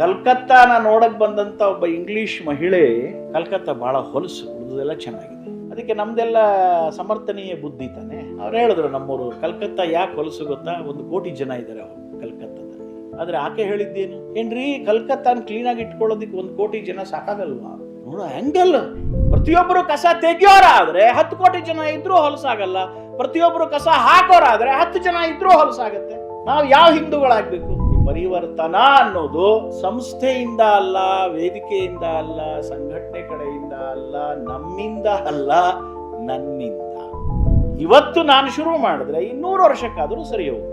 ಕಲ್ಕತ್ತಾನ ನೋಡಕ್ ಬಂದಂತ ಒಬ್ಬ ಇಂಗ್ಲಿಷ್ ಮಹಿಳೆ ಕಲ್ಕತ್ತಾ ಬಹಳ ಹೊಲಸು ಉಳಿದೆಲ್ಲ ಚೆನ್ನಾಗಿದೆ. ಅದಕ್ಕೆ ನಮ್ದೆಲ್ಲ ಸಮರ್ಥನೀಯ ಬುದ್ಧಿ ತಾನೆ. ಅವ್ರು ಹೇಳಿದ್ರು ನಮ್ಮೂರು, ಕಲ್ಕತ್ತಾ ಯಾಕೆ ಹೊಲಸು ಗೊತ್ತಾ? ಒಂದು ಕೋಟಿ ಜನ ಇದ್ದಾರೆ ಅವರು ಕಲ್ಕತ್ತಾದಲ್ಲಿ. ಆದ್ರೆ ಆಕೆ ಹೇಳಿದ್ದೇನು? ಏನ್ರಿ, ಕಲ್ಕತ್ತಾನ ಕ್ಲೀನ್ ಆಗಿ ಇಟ್ಕೊಳ್ಳೋದಿಕ್ ಒಂದು ಕೋಟಿ ಜನ ಸಾಕಾಗಲ್ವಾ? ನೋಡ ಹೆಂಗಲ್ಲ ಪ್ರತಿಯೊಬ್ಬರು ಕಸ ತೆಗಿಯೋರಾದ್ರೆ ಹತ್ತು ಕೋಟಿ ಜನ ಇದ್ರೂ ಹೊಲಸಾಗಲ್ಲ. ಪ್ರತಿಯೊಬ್ಬರು ಕಸ ಹಾಕೋರಾದ್ರೆ ಹತ್ತು ಜನ ಇದ್ರೂ ಹೊಲಸಾಗತ್ತೆ. ನಾವು ಯಾವ ಹಿಂದೂಗಳಾಗ್ಬೇಕು? ಪರಿವರ್ತನ ಅನ್ನೋದು ಸಂಸ್ಥೆಯಿಂದ ಅಲ್ಲ, ವೇದಿಕೆಯಿಂದ ಅಲ್ಲ, ಸಂಘಟನೆ ಕಡೆಯಿಂದ ಅಲ್ಲ, ನಮ್ಮಿಂದ ಅಲ್ಲ, ನನ್ನಿಂದ. ಇವತ್ತು ನಾನು ಶುರು ಮಾಡಿದ್ರೆ ಇನ್ನೂರು ವರ್ಷಕ್ಕಾದರೂ ಸರಿ ಹೋಗುತ್ತೆ.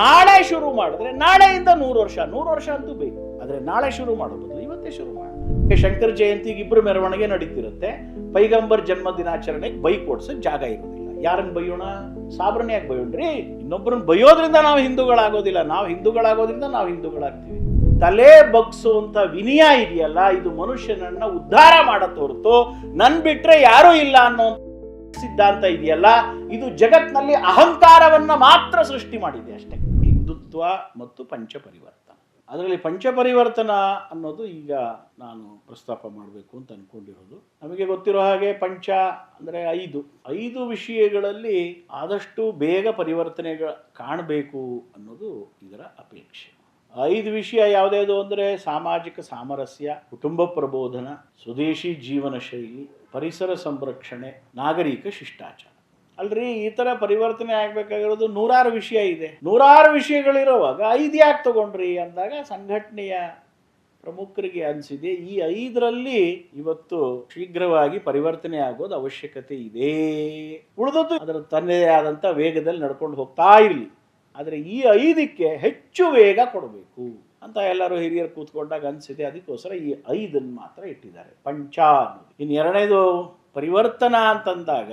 ನಾಳೆ ಶುರು ಮಾಡಿದ್ರೆ ನಾಳೆಯಿಂದ ನೂರು ವರ್ಷ ನೂರು ವರ್ಷ ಅಂತೂ ಬೇಕು. ಆದ್ರೆ ನಾಳೆ ಶುರು ಮಾಡೋ ಬದಲು ಇವತ್ತೇ ಶುರು ಮಾಡಿ ಶಂಕರ ಜಯಂತಿಗೆ ಇಬ್ಬರು ಮೆರವಣಿಗೆ ನಡೀತಿರುತ್ತೆ. ಪೈಗಂಬರ್ ಜನ್ಮ ದಿನಾಚರಣೆಗೆ ಬೈಕ್ ಓಡಿಸೋ ಜಾಗ ಇರೋದಿಲ್ಲ ಯಾರನ್ನ ಬೈಯೋಣ? ಸಾಬ್ರನ್ನ ಯಾಕೆ ಬೈಯೋಣ್ರಿ ಇನ್ನೊಬ್ಬರನ್ನ ಬೈಯೋದ್ರಿಂದ ನಾವು ಹಿಂದೂಗಳಾಗೋದಿಲ್ಲ. ನಾವು ಹಿಂದೂಗಳಾಗೋದ್ರಿಂದ ನಾವು ಹಿಂದೂಗಳಾಗ್ತೀವಿ. ತಲೆ ಬಗ್ಸುವಂತ ವಿನಯ ಇದೆಯಲ್ಲ, ಇದು ಮನುಷ್ಯನನ್ನ ಉದ್ಧಾರ ಮಾಡತ್ ಹೊರತು ನನ್ ಬಿಟ್ರೆ ಯಾರೂ ಇಲ್ಲ ಅನ್ನೋ ಸಿದ್ಧಾಂತ ಇದೆಯಲ್ಲ, ಇದು ಜಗತ್ನಲ್ಲಿ ಅಹಂಕಾರವನ್ನ ಮಾತ್ರ ಸೃಷ್ಟಿ ಮಾಡಿದೆ ಅಷ್ಟೇ. ಹಿಂದುತ್ವ ಮತ್ತು ಪಂಚಪರಿವರ್ತನ ಅದರಲ್ಲಿ ಪಂಚಪರಿವರ್ತನ ಅನ್ನೋದು ಈಗ ನಾನು ಪ್ರಸ್ತಾಪ ಮಾಡಬೇಕು ಅಂತ ಅನ್ಕೊಂಡಿರೋದು. ನಮಗೆ ಗೊತ್ತಿರೋ ಹಾಗೆ ಪಂಚ ಅಂದರೆ ಐದು. ಐದು ವಿಷಯಗಳಲ್ಲಿ ಆದಷ್ಟು ಬೇಗ ಪರಿವರ್ತನೆಗಳು ಕಾಣಬೇಕು ಅನ್ನೋದು ಇದರ ಅಪೇಕ್ಷೆ. ಐದು ವಿಷಯ ಯಾವುದ್ಯಾವುದು ಅಂದರೆ ಸಾಮಾಜಿಕ ಸಾಮರಸ್ಯ, ಕುಟುಂಬ ಪ್ರಬೋಧನ, ಸ್ವದೇಶಿ ಜೀವನ ಶೈಲಿ, ಪರಿಸರ ಸಂರಕ್ಷಣೆ, ನಾಗರಿಕ ಶಿಷ್ಟಾಚಾರ. ಅಲ್ರಿ, ಈ ತರ ಪರಿವರ್ತನೆ ಆಗ್ಬೇಕಾಗಿರೋದು ನೂರಾರು ವಿಷಯ ಇದೆ. ನೂರಾರು ವಿಷಯಗಳಿರುವಾಗ ಐದು ಯಾಕೆ ತಗೊಂಡ್ರಿ ಅಂದಾಗ ಸಂಘಟನೆಯ ಪ್ರಮುಖರಿಗೆ ಅನಿಸಿದೆ, ಈ ಐದರಲ್ಲಿ ಇವತ್ತು ಶೀಘ್ರವಾಗಿ ಪರಿವರ್ತನೆ ಆಗೋದು ಅವಶ್ಯಕತೆ ಇದೆ. ಉಳಿದದ್ದು ಅದರ ತನ್ನದೇ ಆದಂಥ ವೇಗದಲ್ಲಿ ನಡ್ಕೊಂಡು ಹೋಗ್ತಾ ಇರಲಿ. ಆದರೆ ಈ ಐದಕ್ಕೆ ಹೆಚ್ಚು ವೇಗ ಕೊಡಬೇಕು ಅಂತ ಎಲ್ಲರೂ ಹಿರಿಯರು ಕೂತ್ಕೊಂಡಾಗ ಅನಿಸಿದೆ, ಅದಕ್ಕೋಸ್ಕರ ಈ ಐದನ್ನು ಮಾತ್ರ ಇಟ್ಟಿದ್ದಾರೆ. ಪಂಚ ಇನ್ನು ಎರಡನೇದು ಪರಿವರ್ತನಾ ಅಂತಂದಾಗ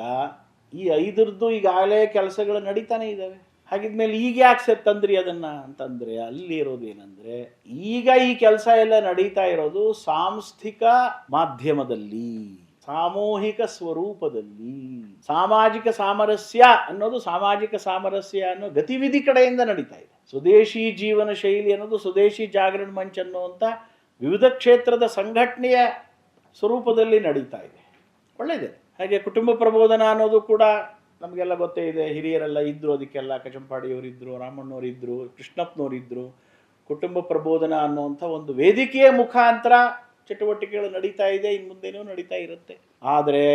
ಈ ಐದರದ್ದು ಈಗಾಗಲೇ ಕೆಲಸಗಳು ನಡೀತಾನೆ ಇದ್ದಾವೆ. ಹಾಗಿದ್ಮೇಲೆ ಈಗ ಯಾಕೆ ಸರ್ ತಂದ್ರಿ ಅದನ್ನು ಅಂತಂದರೆ ಅಲ್ಲಿ ಇರೋದೇನೆಂದರೆ ಈಗ ಈ ಕೆಲಸ ಎಲ್ಲ ನಡೀತಾ ಇರೋದು ಸಾಂಸ್ಥಿಕ ಮಾಧ್ಯಮದಲ್ಲಿ, ಸಾಮೂಹಿಕ ಸ್ವರೂಪದಲ್ಲಿ. ಸಾಮಾಜಿಕ ಸಾಮರಸ್ಯ ಅನ್ನೋದು ಸಾಮಾಜಿಕ ಸಾಮರಸ್ಯ ಅನ್ನೋ ಗತಿವಿಧಿ ಕಡೆಯಿಂದ ನಡೀತಾ ಇದೆ. ಸ್ವದೇಶಿ ಜೀವನ ಶೈಲಿ ಅನ್ನೋದು ಸ್ವದೇಶಿ ಜಾಗರಣ ಮಂಚ್ ಅನ್ನುವಂಥ ವಿವಿಧ ಕ್ಷೇತ್ರದ ಸಂಘಟನೆಯ ಸ್ವರೂಪದಲ್ಲಿ ನಡೀತಾ ಇದೆ. ಒಳ್ಳೆಯದೇ ಹಾಗೆ ಕುಟುಂಬ ಪ್ರಬೋಧನ ಅನ್ನೋದು ಕೂಡ ನಮಗೆಲ್ಲ ಗೊತ್ತೇ ಇದೆ. ಹಿರಿಯರೆಲ್ಲ ಇದ್ದರು ಅದಕ್ಕೆಲ್ಲ ಕಚಂಪಾಡಿಯವರಿದ್ದರು ರಾಮಣ್ಣವರಿದ್ದರು ಕೃಷ್ಣಪ್ಪನವರಿದ್ದರು ಕುಟುಂಬ ಪ್ರಬೋಧನ ಅನ್ನುವಂಥ ಒಂದು ವೇದಿಕೆಯ ಮುಖಾಂತರ ಚಟುವಟಿಕೆಗಳು ನಡೀತಾ ಇದೆ ಇನ್ನು ಮುಂದೇನೂ ನಡೀತಾ ಇರುತ್ತೆ. ಆದರೆ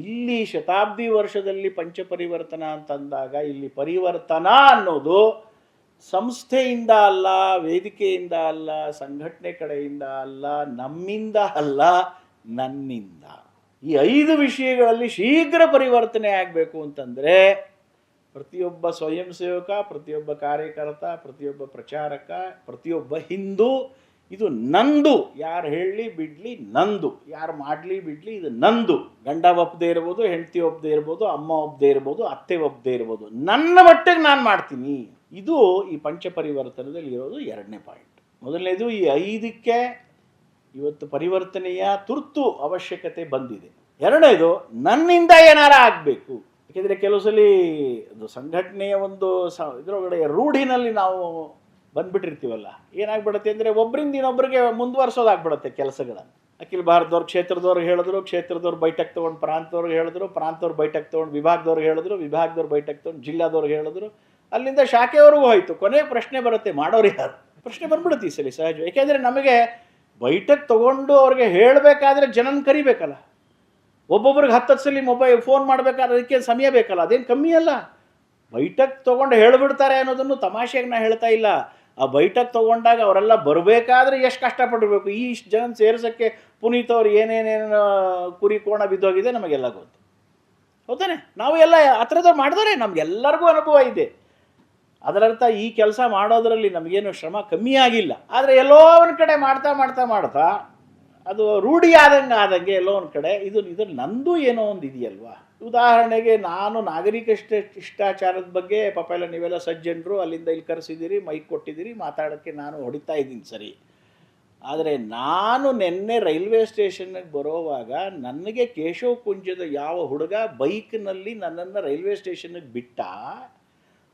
ಇಲ್ಲಿ ಶತಾಬ್ದಿ ವರ್ಷದಲ್ಲಿ ಪಂಚಪರಿವರ್ತನ ಅಂತಂದಾಗ ಇಲ್ಲಿ ಪರಿವರ್ತನ ಅನ್ನೋದು ಸಂಸ್ಥೆಯಿಂದ ಅಲ್ಲ, ವೇದಿಕೆಯಿಂದ ಅಲ್ಲ, ಸಂಘಟನೆ ಕಡೆಯಿಂದ ಅಲ್ಲ, ನಮ್ಮಿಂದ ಅಲ್ಲ, ನನ್ನಿಂದ. ಈ ಐದು ವಿಷಯಗಳಲ್ಲಿ ಶೀಘ್ರ ಪರಿವರ್ತನೆ ಆಗಬೇಕು ಅಂತಂದರೆ ಪ್ರತಿಯೊಬ್ಬ ಸ್ವಯಂ ಸೇವಕ, ಪ್ರತಿಯೊಬ್ಬ ಕಾರ್ಯಕರ್ತ, ಪ್ರತಿಯೊಬ್ಬ ಪ್ರಚಾರಕ, ಪ್ರತಿಯೊಬ್ಬ ಹಿಂದೂ, ಇದು ನಂದು. ಯಾರು ಹೇಳಲಿ ಬಿಡಲಿ ನಂದು. ಯಾರು ಮಾಡಲಿ ಬಿಡಲಿ ಇದು ನಂದು. ಗಂಡ ಒಪ್ಪದೇ ಇರ್ಬೋದು, ಹೆಂಡತಿ ಒಪ್ಪದೇ ಇರ್ಬೋದು, ಅಮ್ಮ ಒಪ್ಪದೇ ಇರ್ಬೋದು, ಅತ್ತೆ ಒಪ್ಪದೇ ಇರ್ಬೋದು. ನನ್ನ ಮಟ್ಟಿಗೆ ನಾನು ಮಾಡ್ತೀನಿ. ಇದು ಈ ಪಂಚಪರಿವರ್ತನದಲ್ಲಿ ಇರೋದು ಎರಡನೇ ಪಾಯಿಂಟ್. ಮೊದಲನೇದು ಈ ಐದಕ್ಕೆ ಇವತ್ತು ಪರಿವರ್ತನೆಯ ತುರ್ತು ಅವಶ್ಯಕತೆ ಬಂದಿದೆ. ಎರಡನೇದು, ನನ್ನಿಂದ ಏನಾರ ಆಗಬೇಕು. ಯಾಕೆಂದರೆ ಕೆಲವು ಸಲ ಸಂಘಟನೆಯ ಒಂದು ಸ, ಇದರೊಳಗಡೆ ರೂಢಿನಲ್ಲಿ ನಾವು ಬಂದ್ಬಿಟ್ಟಿರ್ತೀವಲ್ಲ. ಏನಾಗ್ಬಿಡುತ್ತೆ ಅಂದರೆ ಒಬ್ಬರಿಂದ ಇನ್ನೊಬ್ಬರಿಗೆ ಮುಂದುವರ್ಸೋದಾಗ್ಬಿಡುತ್ತೆ ಕೆಲಸಗಳನ್ನು. ಅಖಿಲ ಭಾರತದವ್ರು ಕ್ಷೇತ್ರದವ್ರಿಗೆ ಹೇಳಿದ್ರು, ಕ್ಷೇತ್ರದವ್ರು ಬೈಟಕ್ ತೊಗೊಂಡು ಪ್ರಾಂತದವ್ರಿಗೆ ಹೇಳಿದ್ರು ಪ್ರಾಂತವ್ರು ಬೈಟಕ್ ತೊಗೊಂಡು ವಿಭಾಗದವ್ರಿಗೆ ಹೇಳಿದ್ರು, ವಿಭಾಗದವ್ರು ಬೈಟಕ್ ತೊಗೊಂಡು ಜಿಲ್ಲಾದವ್ರಿಗೆ ಹೇಳಿದ್ರು. ಅಲ್ಲಿಂದ ಶಾಖೆವರೆಗೂ ಹೋಯಿತು. ಕೊನೆಗೆ ಪ್ರಶ್ನೆ ಬರುತ್ತೆ, ಮಾಡೋರು ಯಾರು? ಪ್ರಶ್ನೆ ಬಂದ್ಬಿಡುತ್ತೆ ಈ ಸಲ ಸಹಜ ಯಾಕೆಂದರೆ ನಮಗೆ ಬೈಟಕ್ ತೊಗೊಂಡು ಅವ್ರಿಗೆ ಹೇಳಬೇಕಾದ್ರೆ ಜನನ ಕರಿಬೇಕಲ್ಲ. ಒಬ್ಬೊಬ್ರಿಗೆ ಹತ್ತತ್ತು ಸಲ ಮೊಬೈಲ್ ಫೋನ್ ಮಾಡಬೇಕಾದ್ರೆ ಅದಕ್ಕೆ ಸಮಯ ಬೇಕಲ್ಲ, ಅದೇನು ಕಮ್ಮಿ ಅಲ್ಲ. ಬೈಟಕ್ಕೆ ತೊಗೊಂಡು ಹೇಳಿಬಿಡ್ತಾರೆ ಅನ್ನೋದನ್ನು ತಮಾಷೆಗೆ ನಾ ಹೇಳ್ತಾ ಇಲ್ಲ. ಆ ಬೈಟಕ್ಕೆ ತೊಗೊಂಡಾಗ ಅವರೆಲ್ಲ ಬರಬೇಕಾದ್ರೆ ಎಷ್ಟು ಕಷ್ಟಪಟ್ಟಿರ್ಬೇಕು ಈ ಇಷ್ಟು ಜನ ಸೇರಿಸೋಕ್ಕೆ ಪುನೀತ್ ಅವ್ರು ಏನೇನೇನು ಕುರಿ ಕೋಣ ಬಿದ್ದೋಗಿದೆ ನಮಗೆಲ್ಲ ಗೊತ್ತು. ಹೌದಾನೆ? ನಾವು ಎಲ್ಲ ಹತ್ರದವ್ರು ಮಾಡಿದರೆ, ನಮಗೆಲ್ಲರಿಗೂ ಅನುಭವ ಇದೆ. ಅದರರ್ಥ ಈ ಕೆಲಸ ಮಾಡೋದರಲ್ಲಿ ನಮಗೇನು ಶ್ರಮ ಕಮ್ಮಿ ಆಗಿಲ್ಲ. ಆದರೆ ಎಲ್ಲೋ ಒಂದು ಕಡೆ ಮಾಡ್ತಾ ಮಾಡ್ತಾ ಮಾಡ್ತಾ ಅದು ರೂಢಿ ಆದಂಗೆ ಆದಂಗೆ ಎಲ್ಲೋ ಒಂದು ಕಡೆ ಇದು ಇದು ನಂದು ಏನೋ ಒಂದು ಇದೆಯಲ್ವಾ? ಉದಾಹರಣೆಗೆ ನಾನು ನಾಗರಿಕ ಶಿಷ್ಟಾಚಾರದ ಬಗ್ಗೆ ಪಾಪ ಎಲ್ಲ ನೀವೆಲ್ಲ ಸಜ್ಜನರು, ಅಲ್ಲಿಂದ ಇಲ್ಲಿ ಕರೆಸಿದ್ದೀರಿ, ಮೈಕ್ ಕೊಟ್ಟಿದ್ದೀರಿ ಮಾತಾಡೋಕ್ಕೆ ನಾನು ಹೊಡಿತಾ ಇದ್ದೀನಿ ಸರಿ. ಆದರೆ ನಾನು ನಿನ್ನೆ ರೈಲ್ವೆ ಸ್ಟೇಷನ್ಗೆ ಬರೋವಾಗ ನನಗೆ ಕೇಶವ ಕುಂಜದ ಯಾವ ಹುಡುಗ ಬೈಕ್ನಲ್ಲಿ ನನ್ನನ್ನು ರೈಲ್ವೆ ಸ್ಟೇಷನ್ಗೆ ಬಿಟ್ಟ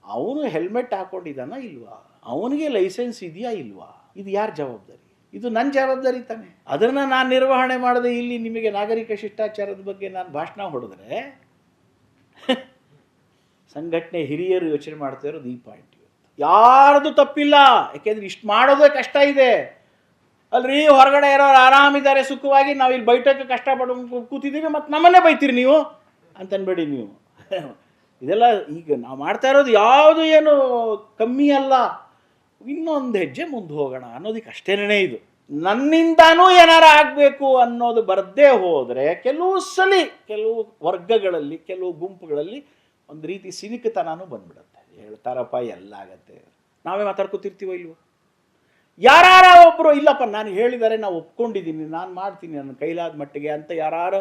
ಅವನು ಹೆಲ್ಮೆಟ್ ಹಾಕೊಂಡಿದ್ದಾನ ಇಲ್ವಾ? ಅವನಿಗೆ ಲೈಸೆನ್ಸ್ ಇದೆಯಾ ಇಲ್ವಾ? ಇದು ಯಾರ ಜವಾಬ್ದಾರಿ? ಇದು ನನ್ನ ಜವಾಬ್ದಾರಿ ತಾನೆ. ಅದನ್ನು ನಾನು ನಿರ್ವಹಣೆ ಮಾಡದೆ ಇಲ್ಲಿ ನಿಮಗೆ ನಾಗರಿಕ ಶಿಷ್ಟಾಚಾರದ ಬಗ್ಗೆ ನಾನು ಭಾಷಣ ಹೊಡೆದ್ರೆ, ಸಂಘಟನೆ ಹಿರಿಯರು ಯೋಚನೆ ಮಾಡ್ತಾ ಇರೋದು ಈ ಪಾಯಿಂಟ್ ಯಾರ್ದು ತಪ್ಪಿಲ್ಲ, ಯಾಕೆಂದ್ರೆ ಇಷ್ಟು ಮಾಡೋದೇ ಕಷ್ಟ ಇದೆ. ಅಲ್ರಿ, ಹೊರಗಡೆ ಇರೋರು ಆರಾಮಿದ್ದಾರೆ ಸುಖವಾಗಿ ನಾವು ಇಲ್ಲಿ ಬೈಟಕ್ಕೆ ಕಷ್ಟಪಟ್ಟು ಕೂತಿದ್ದೀವಿ, ಮತ್ತು ನಮ್ಮನ್ನೇ ಬೈತೀರಿ ನೀವು? ಅಂತನ್ಬೇಡಿ ನೀವು. ಇದೆಲ್ಲ ಈಗ ನಾವು ಮಾಡ್ತಾ ಇರೋದು ಯಾವುದು ಏನು ಕಮ್ಮಿ ಅಲ್ಲ. ಇನ್ನೊಂದು ಹೆಜ್ಜೆ ಮುಂದೆ ಹೋಗೋಣ ಅನ್ನೋದಕ್ಕೆ ಅಷ್ಟೇನೇ ಇದು. ನನ್ನಿಂದಾನೂ ಏನಾರ ಆಗಬೇಕು ಅನ್ನೋದು ಬರದೇ ಹೋದರೆ ಕೆಲವು ಸಲಿ ಕೆಲವು ವರ್ಗಗಳಲ್ಲಿ, ಕೆಲವು ಗುಂಪುಗಳಲ್ಲಿ ಒಂದು ರೀತಿ ಸಿನಿಕತನೂ ಬಂದ್ಬಿಡುತ್ತೆ. ಹೇಳ್ತಾರಪ್ಪ ಎಲ್ಲ ಆಗತ್ತೆ ನಾವೇ ಮಾತಾಡ್ಕೊತಿರ್ತೀವೋ ಇಲ್ವೋ? ಯಾರು ಒಬ್ಬರು ಇಲ್ಲಪ್ಪ, ನಾನು ಹೇಳಿದರೆ ನಾವು ಒಪ್ಕೊಂಡಿದ್ದೀನಿ, ನಾನು ಮಾಡ್ತೀನಿ, ನನ್ನ ಕೈಲಾದ ಮಟ್ಟಿಗೆ ಅಂತ ಯಾರು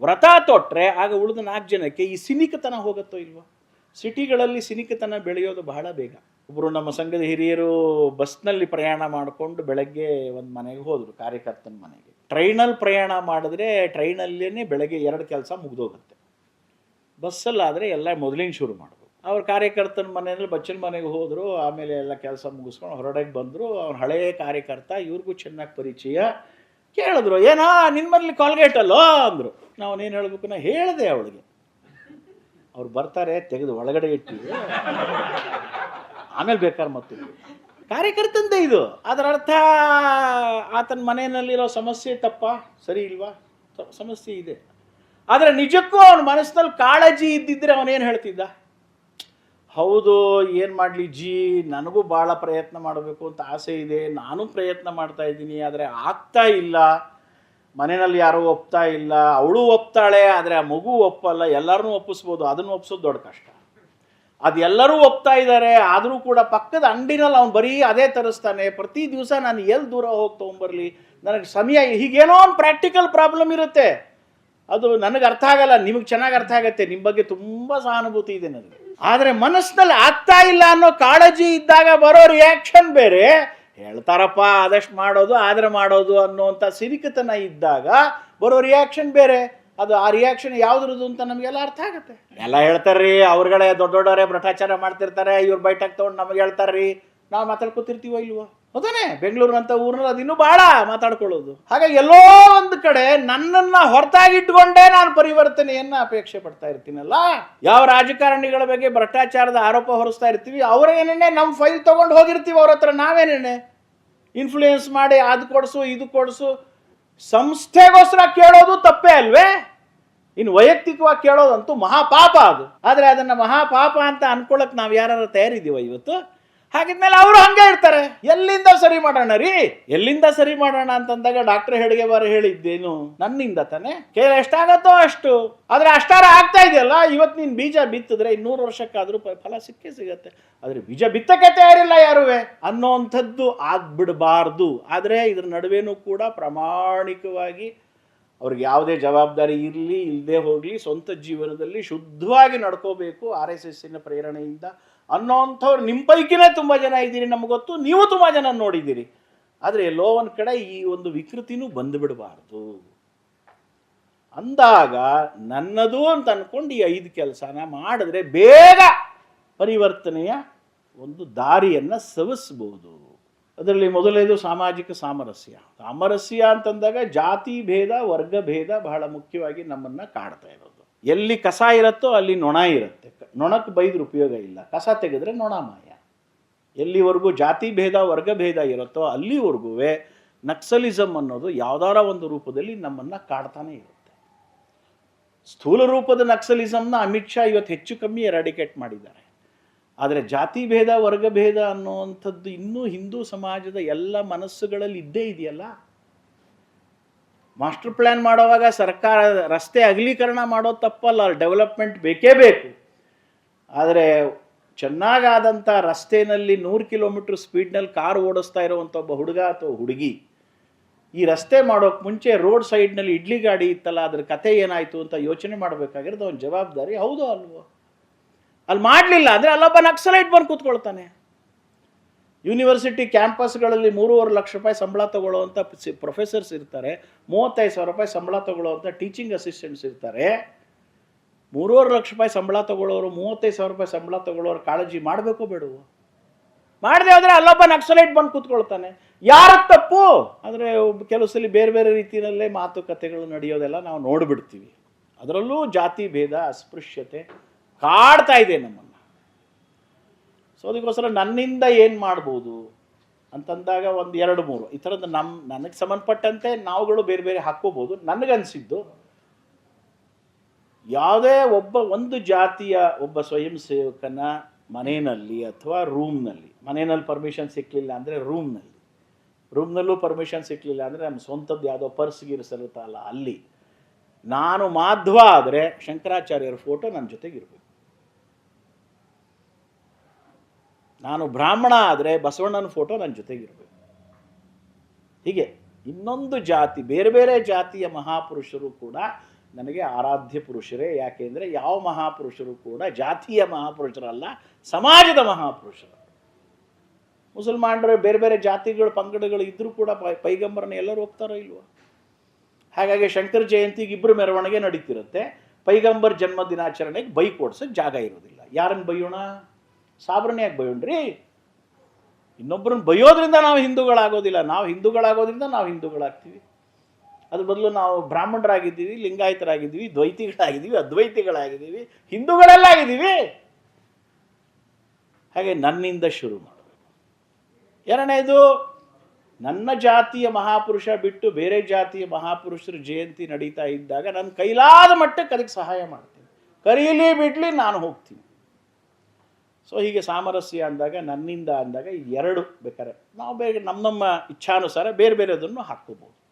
ವ್ರತ ತೊಟ್ಟರೆ ಆಗ ಉಳಿದ ನಾಲ್ಕು ಜನಕ್ಕೆ ಈ ಸಿನಿಕತನ ಹೋಗುತ್ತೋ ಇಲ್ವೋ? ಸಿಟಿಗಳಲ್ಲಿ ಸಿನಿಕತನ ಬೆಳೆಯೋದು ಬಹಳ ಬೇಗ. ಒಬ್ಬರು ನಮ್ಮ ಸಂಘದ ಹಿರಿಯರು ಬಸ್ನಲ್ಲಿ ಪ್ರಯಾಣ ಮಾಡಿಕೊಂಡು ಬೆಳಗ್ಗೆ ಒಂದು ಮನೆಗೆ ಹೋದರು, ಕಾರ್ಯಕರ್ತನ ಮನೆಗೆ. ಟ್ರೈನಲ್ಲಿ ಪ್ರಯಾಣ ಮಾಡಿದ್ರೆ ಟ್ರೈನಲ್ಲೇ ಬೆಳಗ್ಗೆ ಎರಡು ಕೆಲಸ ಮುಗ್ದೋಗುತ್ತೆ. ಬಸ್ಸಲ್ಲಾದರೆ ಎಲ್ಲ ಮೊದಲಿನ ಶುರು ಮಾಡಬೇಕು. ಅವ್ರ ಕಾರ್ಯಕರ್ತನ ಮನೆಯಲ್ಲಿ ಬಚ್ಚನ ಮನೆಗೆ ಹೋದರು, ಆಮೇಲೆ ಎಲ್ಲ ಕೆಲಸ ಮುಗಿಸ್ಕೊಂಡು ಹೊರಡಕ್ಕೆ ಬಂದರು ಅವ್ರ ಹಳೆಯ ಕಾರ್ಯಕರ್ತ, ಇವ್ರಿಗೂ ಚೆನ್ನಾಗಿ ಪರಿಚಯ, ಕೇಳಿದ್ರು, ಏನೋ ನಿನ್ನ ಮನೇಲಿ ಕಾಲ್ಗೇಟ್ ಅಲ್ಲೋ? ಅಂದರು. ನಾವನೇನು ಹೇಳಬೇಕು ನಾ ಹೇಳಿದೆ ಅವಳಿಗೆ. ಅವ್ರು ಬರ್ತಾರೆ, ತೆಗೆದು ಒಳಗಡೆ ಇಟ್ಟು. ಆಮೇಲೆ ಬೇಕಾದ್ರೆ ಮತ್ತೆ. ಕಾರ್ಯಕರ್ತಂದೆ ಇದು. ಅದರ ಅರ್ಥ ಆತನ ಮನೆಯಲ್ಲಿರೋ ಸಮಸ್ಯೆ ತಪ್ಪ? ಸರಿ ಇಲ್ವಾ? ಸಮಸ್ಯೆ ಇದೆ. ಆದರೆ ನಿಜಕ್ಕೂ ಅವನ ಮನಸ್ಸಿನಲ್ಲಿ ಕಾಳಜಿ ಇದ್ದಿದ್ದರೆ ಅವನೇನು ಹೇಳ್ತಿದ್ದ? ಹೌದು, ಏನು ಮಾಡಲಿ ಜಿ, ನನಗೂ ಭಾಳ ಪ್ರಯತ್ನ ಮಾಡಬೇಕು ಅಂತ ಆಸೆ ಇದೆ. ನಾನು ಪ್ರಯತ್ನ ಮಾಡ್ತಾ ಇದ್ದೀನಿ, ಆದರೆ ಆಗ್ತಾ ಇಲ್ಲ. ಮನೆಯಲ್ಲಿ ಯಾರೂ ಒಪ್ತಾ ಇಲ್ಲ, ಅವಳು ಒಪ್ತಾಳೆ, ಆದರೆ ಆ ಮಗು ಒಪ್ಪಲ್ಲ ಎಲ್ಲರನ್ನೂ ಒಪ್ಪಿಸ್ಬೋದು, ಅದನ್ನು ಒಪ್ಪಿಸೋದು ದೊಡ್ಡ ಕಷ್ಟ. ಅದೆಲ್ಲರೂ ಒಪ್ತಾ ಇದ್ದಾರೆ ಆದರೂ ಕೂಡ ಪಕ್ಕದ ಅಂಡಿನಲ್ಲಿ ಅವ್ನು ಬರೀ ಅದೇ ತರಿಸ್ತಾನೆ, ಪ್ರತಿ ದಿವಸ ನಾನು ಎಲ್ಲಿ ದೂರ ಹೋಗಿ ತೊಗೊಂಬರಲಿ, ನನಗೆ ಸಮಯ ಹೀಗೇನೋ ಒಂದು ಪ್ರಾಕ್ಟಿಕಲ್ ಪ್ರಾಬ್ಲಮ್ ಇರುತ್ತೆ. ಅದು ನನಗೆ ಅರ್ಥ ಆಗಲ್ಲ, ನಿಮಗೆ ಚೆನ್ನಾಗಿ ಅರ್ಥ ಆಗುತ್ತೆ ನಿಮ್ಮ ಬಗ್ಗೆ ತುಂಬ ಸಹಾನುಭೂತಿ ಇದೆ ನನಗೆ. ಆದರೆ ಮನಸ್ಸಿನಲ್ಲಿ ಆಗ್ತಾ ಇಲ್ಲ ಅನ್ನೋ ಕಾಳಜಿ ಇದ್ದಾಗ ಬರೋ ರಿಯಾಕ್ಷನ್ ಬೇರೆ ಹೇಳ್ತಾರಪ್ಪ, ಆದಷ್ಟು ಮಾಡೋದು, ಆದರೆ ಮಾಡೋದು ಅನ್ನುವಂಥ ಸಿರಿಕತನ ಇದ್ದಾಗ ಬರೋ ರಿಯಾಕ್ಷನ್ ಬೇರೆ. ಅದು ಆ ರಿಯಾಕ್ಷನ್ ಯಾವ್ದ್ರದ್ದು ಅಂತ ನಮಗೆಲ್ಲ ಅರ್ಥ ಆಗುತ್ತೆ. ಎಲ್ಲ ಹೇಳ್ತಾರ್ರಿ, ಅವ್ರಗಳೇ ದೊಡ್ಡ ದೊಡ್ಡವರೇ ಭ್ರಷ್ಟಾಚಾರ ಮಾಡ್ತಿರ್ತಾರೆ, ಇವ್ರು ಬೈಟಾಕ್ ತೊಗೊಂಡು ನಮಗೆ ಹೇಳ್ತಾರ್ರಿ. ನಾವು ಮಾತಾಡ್ಕೊತಿರ್ತೀವೋ ಇಲ್ವೋ? ಹೌದಾನೆ ಬೆಂಗಳೂರು ಅಂತ ಊರಿನಲ್ಲಿ ಅದು ಇನ್ನೂ ಭಾಳ ಮಾತಾಡ್ಕೊಳ್ಳೋದು. ಹಾಗಾಗಿ ಎಲ್ಲೋ ಒಂದು ಕಡೆ ನನ್ನನ್ನು ಹೊರತಾಗಿಟ್ಕೊಂಡೇ ನಾನು ಪರಿವರ್ತನೆಯನ್ನು ಅಪೇಕ್ಷೆ ಪಡ್ತಾ ಇರ್ತೀನಲ್ಲ, ಯಾವ ರಾಜಕಾರಣಿಗಳ ಬಗ್ಗೆ ಭ್ರಷ್ಟಾಚಾರದ ಆರೋಪ ಹೊರಿಸ್ತಾ ಇರ್ತೀವಿ ಅವರೇನೇ ನಮ್ಮ ಫೈಲ್ ತೊಗೊಂಡು ಹೋಗಿರ್ತೀವಿ ಅವ್ರ ಹತ್ರ ನಾವೇನೇನೆ? ಇನ್ಫ್ಲೂಯೆನ್ಸ್ ಮಾಡಿ ಅದು ಕೊಡಿಸು, ಇದು ಕೊಡಿಸು. ಸಂಸ್ಥೆಗೋಸ್ಕರ ಕೇಳೋದು ತಪ್ಪೇ ಅಲ್ವೇ? ಇನ್ನು ವೈಯಕ್ತಿಕವಾಗಿ ಕೇಳೋದಂತೂ ಮಹಾಪಾಪ ಅದು. ಆದರೆ ಅದನ್ನು ಮಹಾಪಾಪ ಅಂತ ಅನ್ಕೊಳ್ಳೋಕೆ ನಾವು ಯಾರು ತಯಾರಿದ್ದೀವ ಇವತ್ತು? ಹಾಗಿದ್ಮೇಲೆ ಅವರು ಹಂಗೆ ಇರ್ತಾರೆ. ಎಲ್ಲಿಂದ ಸರಿ ಮಾಡೋಣ ರೀ? ಎಲ್ಲಿಂದ ಸರಿ ಮಾಡೋಣ ಅಂತಂದಾಗ ಡಾಕ್ಟರ್ ಹೆಡ್ಗೆ ಬಾರ ಹೇಳಿದ್ದೇನು? ನನ್ನಿಂದ ತಾನೆ? ಕೇಳ, ಎಷ್ಟಾಗತ್ತೋ ಅಷ್ಟು. ಆದ್ರೆ ಅಷ್ಟಾರ ಆಗ್ತಾ ಇದೆಯಲ್ಲ ಇವತ್ತು ನೀನು ಬೀಜ ಬಿತ್ತಿದ್ರೆ ಇನ್ನೂರು ವರ್ಷಕ್ಕಾದ್ರೂ ಫಲ ಸಿಕ್ಕೇ ಸಿಗತ್ತೆ. ಆದ್ರೆ ಬೀಜ ಬಿತ್ತಕ್ಕೆ ತಯಾರಿಲ್ಲ ಯಾರುವೆ? ಅನ್ನೋಂಥದ್ದು ಆಗ್ಬಿಡಬಾರ್ದು. ಆದರೆ ಇದ್ರ ನಡುವೆನೂ ಕೂಡ ಪ್ರಾಮಾಣಿಕವಾಗಿ ಅವ್ರಿಗೆ ಯಾವುದೇ ಜವಾಬ್ದಾರಿ ಇರಲಿ ಇಲ್ಲದೆ ಹೋಗಲಿ, ಸ್ವಂತ ಜೀವನದಲ್ಲಿ ಶುದ್ಧವಾಗಿ ನಡ್ಕೋಬೇಕು, ಆರ್ ಎಸ್ ಎಸ್ಸಿನ ಪ್ರೇರಣೆಯಿಂದ ಅನ್ನೋಂಥವ್ರು ನಿಮ್ಮ ಪೈಕಿನೇ ತುಂಬ ಜನ ಇದ್ದೀರಿ, ನಮ್ಗೆ ಗೊತ್ತು. ನೀವು ತುಂಬ ಜನ ನೋಡಿದ್ದೀರಿ. ಆದರೆ ಎಲ್ಲೋ ಒಂದು ಕಡೆ ಈ ಒಂದು ವಿಕೃತಿನೂ ಬಂದುಬಿಡಬಾರ್ದು ಅಂದಾಗ ನನ್ನದು ಅಂತ ಅಂದ್ಕೊಂಡು ಈ ಐದು ಕೆಲಸನ ಮಾಡಿದ್ರೆ ಬೇಗ ಪರಿವರ್ತನೆಯ ಒಂದು ದಾರಿಯನ್ನು ಸವಿಸ್ಬೋದು. ಅದರಲ್ಲಿ ಮೊದಲನೇದು ಸಾಮಾಜಿಕ ಸಾಮರಸ್ಯ. ಸಾಮರಸ್ಯ ಅಂತಂದಾಗ ಜಾತಿ ಭೇದ, ವರ್ಗ ಭೇದ ಬಹಳ ಮುಖ್ಯವಾಗಿ ನಮ್ಮನ್ನು ಕಾಡ್ತಾ ಇರೋದು. ಎಲ್ಲಿ ಕಸ ಇರುತ್ತೋ ಅಲ್ಲಿ ನೊಣ ಇರುತ್ತೆ. ನೊಣಕ್ಕೆ ಬೈದ್ರೆ ಉಪಯೋಗ ಇಲ್ಲ. ಕಸ ತೆಗೆದ್ರೆ ನೊಣ ಮಾಯ. ಎಲ್ಲಿವರೆಗೂ ಜಾತಿ ಭೇದ, ವರ್ಗ ಭೇದ ಇರುತ್ತೋ ಅಲ್ಲಿವರೆಗೂ ನಕ್ಸಲಿಸಮ್ ಅನ್ನೋದು ಯಾವ್ದಾರ ಒಂದು ರೂಪದಲ್ಲಿ ನಮ್ಮನ್ನು ಕಾಡ್ತಾನೆ ಇರುತ್ತೆ. ಸ್ಥೂಲ ರೂಪದ ನಕ್ಸಲಿಸಮ್ನ ಅಮಿತ್ ಶಾ ಇವತ್ತು ಹೆಚ್ಚು ಕಮ್ಮಿ ಎರಾಡಿಕೇಟ್ ಮಾಡಿದ್ದಾರೆ. ಆದರೆ ಜಾತಿ ಭೇದ, ವರ್ಗ ಭೇದ ಅನ್ನುವಂಥದ್ದು ಇನ್ನೂ ಹಿಂದೂ ಸಮಾಜದ ಎಲ್ಲ ಮನಸ್ಸುಗಳಲ್ಲಿ ಇದ್ದೇ ಇದೆಯಲ್ಲ? ಮಾಸ್ಟರ್ ಪ್ಲ್ಯಾನ್ ಮಾಡುವಾಗ ಸರ್ಕಾರ ರಸ್ತೆ ಅಗಲೀಕರಣ ಮಾಡೋದು ತಪ್ಪಲ್ಲ ಡೆವಲಪ್ಮೆಂಟ್ ಬೇಕೇ ಬೇಕು. ಆದರೆ ಚೆನ್ನಾಗಾದಂಥ ರಸ್ತೆಯಲ್ಲಿ ನೂರು ಕಿಲೋಮೀಟ್ರ್ ಸ್ಪೀಡ್ನಲ್ಲಿ ಕಾರ್ ಓಡಿಸ್ತಾ ಇರುವಂಥ ಒಬ್ಬ ಹುಡುಗ ಅಥವಾ ಹುಡುಗಿ, ಈ ರಸ್ತೆ ಮಾಡೋಕೆ ಮುಂಚೆ ರೋಡ್ ಸೈಡ್ನಲ್ಲಿ ಇಡ್ಲಿ ಗಾಡಿ ಇತ್ತಲ್ಲ, ಅದ್ರ ಕತೆ ಏನಾಯಿತು ಅಂತ ಯೋಚನೆ ಮಾಡಬೇಕಾಗಿರೋದು ಅವನ ಜವಾಬ್ದಾರಿ. ಹೌದು ಅಲ್ವೋ? ಅಲ್ಲಿ ಮಾಡಲಿಲ್ಲ ಅಂದರೆ ಅಲ್ಲೊಬ್ಬ ನಕ್ಸಲೈಟ್ ಬಂದು ಕೂತ್ಕೊಳ್ತಾನೆ. ಯೂನಿವರ್ಸಿಟಿ ಕ್ಯಾಂಪಸ್ಗಳಲ್ಲಿ ಮೂರುವರೆ ಲಕ್ಷ ರೂಪಾಯಿ ಸಂಬಳ ತಗೊಳ್ಳೋವಂಥ ಪ್ರೊಫೆಸರ್ಸ್ ಇರ್ತಾರೆ. ಮೂವತ್ತೈದು ಸಾವಿರ ರೂಪಾಯಿ ಸಂಬಳ ತಗೊಳ್ಳೋವಂಥ ಟೀಚಿಂಗ್ ಅಸಿಸ್ಟೆಂಟ್ಸ್ ಇರ್ತಾರೆ. ಮೂರುವರೆ ಲಕ್ಷ ರೂಪಾಯಿ ಸಂಬಳ ತಗೊಳ್ಳೋರು, ಮೂವತ್ತೈದು ಸಾವಿರ ರೂಪಾಯಿ ಸಂಬಳ ತಗೊಳ್ಳೋರು ಕಾಳಜಿ ಮಾಡಬೇಕು ಬೇಡವು. ಮಾಡದೆ ಆದರೆ ಅಲ್ಲೊಬ್ಬ ನಕ್ಸಲೈಟ್ ಬಂದು ಕೂತ್ಕೊಳ್ತಾನೆ. ಯಾರ ತಪ್ಪು? ಆದರೆ ಕೆಲವು ಸಲ ಬೇರೆ ಬೇರೆ ರೀತಿಯಲ್ಲೇ ಮಾತುಕತೆಗಳು ನಡೆಯೋದೆಲ್ಲ ನಾವು ನೋಡಿಬಿಡ್ತೀವಿ. ಅದರಲ್ಲೂ ಜಾತಿ ಭೇದ, ಅಸ್ಪೃಶ್ಯತೆ ಕಾಡ್ತಾ ಇದೆ ನಮ್ಮನ್ನು. ಸೊ ಅದಕ್ಕೋಸ್ಕರ ನನ್ನಿಂದ ಏನು ಮಾಡ್ಬೋದು? ಅಂತಂದಾಗ ಒಂದು ಎರಡು ಮೂರು. ಈ ಥರದ್ದು ನಮ್ಮ ನನಗೆ ಸಂಬಂಧಪಟ್ಟಂತೆ ನಾವುಗಳು ಬೇರೆ ಬೇರೆ ಹಾಕ್ಕೋಬೋದು. ನನಗನ್ಸಿದ್ದು, ಯಾವುದೇ ಒಬ್ಬ ಒಂದು ಜಾತಿಯ ಒಬ್ಬ ಸ್ವಯಂ ಸೇವಕನ ಮನೆಯಲ್ಲಿ ಅಥವಾ ರೂಮ್ನಲ್ಲಿ, ಮನೆಯಲ್ಲಿ ಪರ್ಮಿಷನ್ ಸಿಕ್ಕಲಿಲ್ಲ ಅಂದರೆ ರೂಮ್ನಲ್ಲಿ. ರೂಮ್ನಲ್ಲೂ ಪರ್ಮಿಷನ್ ಸಿಕ್ಕಲಿಲ್ಲ ಅಂದರೆ ನಮ್ಮ ಸ್ವಂತದ್ದು ಯಾವುದೋ ಪರ್ಸ್ ಗಿರ್ಸ್ ಇರುತ್ತಲ್ಲ ಅಲ್ಲಿ. ನಾನು ಮಾಧ್ವ ಆದರೆ ಶಂಕರಾಚಾರ್ಯರ ಫೋಟೋ ನನ್ನ ಜೊತೆಗಿರಬೇಕು. ನಾನು ಬ್ರಾಹ್ಮಣ ಆದರೆ ಬಸವಣ್ಣನ ಫೋಟೋ ನನ್ನ ಜೊತೆಗಿರಬೇಕು. ಹೀಗೆ ಇನ್ನೊಂದು ಜಾತಿ, ಬೇರೆ ಬೇರೆ ಜಾತಿಯ ಮಹಾಪುರುಷರು ಕೂಡ ನನಗೆ ಆರಾಧ್ಯ ಪುರುಷರೇ. ಯಾಕೆಂದರೆ ಯಾವ ಮಹಾಪುರುಷರು ಕೂಡ ಜಾತಿಯ ಮಹಾಪುರುಷರಲ್ಲ, ಸಮಾಜದ ಮಹಾಪುರುಷರು. ಮುಸಲ್ಮಾನರು, ಬೇರೆ ಬೇರೆ ಜಾತಿಗಳು, ಪಂಗಡಗಳು ಇದ್ದರೂ ಕೂಡ ಪೈಗಂಬರನ್ನ ಎಲ್ಲರೂ ಹೋಗ್ತಾರೋ ಇಲ್ವೋ? ಹಾಗಾಗಿ ಶಂಕರ ಜಯಂತಿಗೆ ಇಬ್ಬರು ಮೆರವಣಿಗೆ ನಡೀತಿರುತ್ತೆ. ಪೈಗಂಬರ್ ಜನ್ಮ ದಿನಾಚರಣೆಗೆ ಬೈಕ್ ಓಡಿಸೋಕ್ಕೆ ಜಾಗ ಇರೋದಿಲ್ಲ. ಯಾರನ್ನು ಬೈಯೋಣ? ಸಾಬ್ರನ್ನ ಯಾಕೆ ಬೈಯೋಣ್ರಿ. ಇನ್ನೊಬ್ಬರನ್ನ ಬೈಯೋದ್ರಿಂದ ನಾವು ಹಿಂದೂಗಳಾಗೋದಿಲ್ಲ. ನಾವು ಹಿಂದೂಗಳಾಗೋದ್ರಿಂದ ನಾವು ಹಿಂದೂಗಳಾಗ್ತೀವಿ. ಅದ್ರ ಬದಲು ನಾವು ಬ್ರಾಹ್ಮಣರಾಗಿದ್ದೀವಿ, ಲಿಂಗಾಯತರಾಗಿದ್ದೀವಿ, ದ್ವೈತಿಗಳಾಗಿದ್ದೀವಿ, ಅದ್ವೈತಿಗಳಾಗಿದ್ದೀವಿ, ಹಿಂದೂಗಳೆಲ್ಲಾಗಿದ್ದೀವಿ. ಹಾಗೆ ನನ್ನಿಂದ ಶುರು ಮಾಡಬೇಕು. ಎರಡನೇದು, ನನ್ನ ಜಾತಿಯ ಮಹಾಪುರುಷ ಬಿಟ್ಟು ಬೇರೆ ಜಾತಿಯ ಮಹಾಪುರುಷರ ಜಯಂತಿ ನಡೀತಾ ಇದ್ದಾಗ ನನ್ನ ಕೈಲಾದ ಮಟ್ಟಕ್ಕೆ ಅದಕ್ಕೆ ಸಹಾಯ ಮಾಡ್ತೀನಿ. ಕರೀಲಿ, ಬಿಡ್ಲಿ, ನಾನು ಹೋಗ್ತೀನಿ. ಸೊ ಹೀಗೆ ಸಾಮರಸ್ಯ ಅಂದಾಗ, ನನ್ನಿಂದ ಅಂದಾಗ ಎರಡು ಬೇಕಾದ್ರೆ. ನಾವು ಬೇರೆ ನಮ್ಮ ನಮ್ಮ ಇಚ್ಛಾನುಸಾರ ಬೇರೆ ಬೇರೆದನ್ನು ಹಾಕ್ಕೋಬೋದು.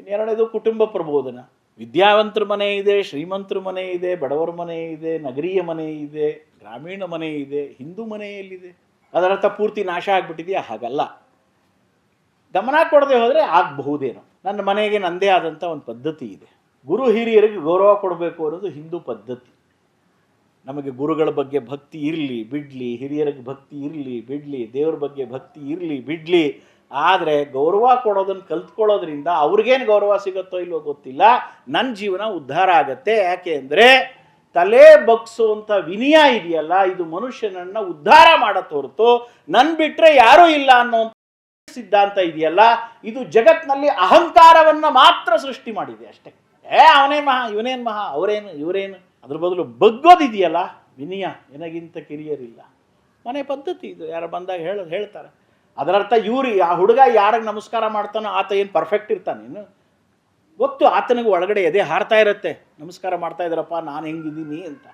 ಇನ್ನೆರಡನೇದು ಕುಟುಂಬ ಪ್ರಬೋಧನ. ವಿದ್ಯಾವಂತರ ಮನೆ ಇದೆ, ಶ್ರೀಮಂತರ ಮನೆ ಇದೆ, ಬಡವರ ಮನೆ ಇದೆ, ನಗರೀಯ ಮನೆ ಇದೆ, ಗ್ರಾಮೀಣ ಮನೆ ಇದೆ, ಹಿಂದೂ ಮನೆಯಲ್ಲಿದೆ. ಅದರರ್ಥ ಪೂರ್ತಿ ನಾಶ ಆಗಿಬಿಟ್ಟಿದೆಯಾ? ಹಾಗಲ್ಲ. ಗಮನ ಕೊಡದೆ ಹೋದರೆ ಆಗಬಹುದೇನೋ. ನನ್ನ ಮನೆಗೆ ನನ್ನದೇ ಆದಂಥ ಒಂದು ಪದ್ಧತಿ ಇದೆ. ಗುರು ಹಿರಿಯರಿಗೆ ಗೌರವ ಕೊಡಬೇಕು ಅನ್ನೋದು ಹಿಂದೂ ಪದ್ಧತಿ. ನಮಗೆ ಗುರುಗಳ ಬಗ್ಗೆ ಭಕ್ತಿ ಇರಲಿ, ಬಿಡಲಿ, ಹಿರಿಯರಿಗೆ ಭಕ್ತಿ ಇರಲಿ, ಬಿಡಲಿ, ದೇವ್ರ ಬಗ್ಗೆ ಭಕ್ತಿ ಇರಲಿ, ಬಿಡಲಿ. ಆದರೆ ಗೌರವ ಕೊಡೋದನ್ನು ಕಲ್ತ್ಕೊಳ್ಳೋದ್ರಿಂದ ಅವ್ರಿಗೇನು ಗೌರವ ಸಿಗುತ್ತೋ ಇಲ್ವೋ ಗೊತ್ತಿಲ್ಲ. ನನ್ನ ಜೀವನ ಉದ್ಧಾರ ಆಗತ್ತೆ. ಯಾಕೆ ಅಂದರೆ ತಲೆ ಬಗ್ಸುವಂಥ ವಿನಯ ಇದೆಯಲ್ಲ, ಇದು ಮನುಷ್ಯನನ್ನು ಉದ್ಧಾರ ಮಾಡತ್ತೆ ಹೊರತು ನನ್ನ ಬಿಟ್ಟರೆ ಯಾರೂ ಇಲ್ಲ ಅನ್ನೋ ಸಿದ್ಧಾಂತ ಇದೆಯಲ್ಲ, ಇದು ಜಗತ್ನಲ್ಲಿ ಅಹಂಕಾರವನ್ನು ಮಾತ್ರ ಸೃಷ್ಟಿ ಮಾಡಿದೆ ಅಷ್ಟೇ. ಏ, ಅವನೇನು ಮಹಾ, ಇವನೇನು ಮಹಾ, ಅವರೇನು, ಇವರೇನು? ಅದ್ರ ಬದಲು ಬಗ್ಗೋದಿದೆಯಲ್ಲ? ವಿನಯ ನಿನಗಿಂತ ಕಿರಿಯರಿಲ್ಲ. ಮನೆ ಪದ್ಧತಿ ಇದು. ಯಾರು ಬಂದಾಗ ಹೇಳೋದು ಹೇಳ್ತಾರೆ. ಅದರರ್ಥ ಇವ್ರು ಆ ಹುಡುಗ ಯಾರಿಗೆ ನಮಸ್ಕಾರ ಮಾಡ್ತಾನೋ ಆತ ಏನು ಪರ್ಫೆಕ್ಟ್ ಇರ್ತಾನೆ. ಇನ್ನು ಗೊತ್ತು, ಆತನಿಗೆ ಒಳಗಡೆ ಎದೆ ಹಾರ್ತಾ ಇರುತ್ತೆ. ನಮಸ್ಕಾರ ಮಾಡ್ತಾ ಇದ್ದಾರಪ್ಪ, ನಾನು ಹೆಂಗಿದ್ದೀನಿ ಅಂತ.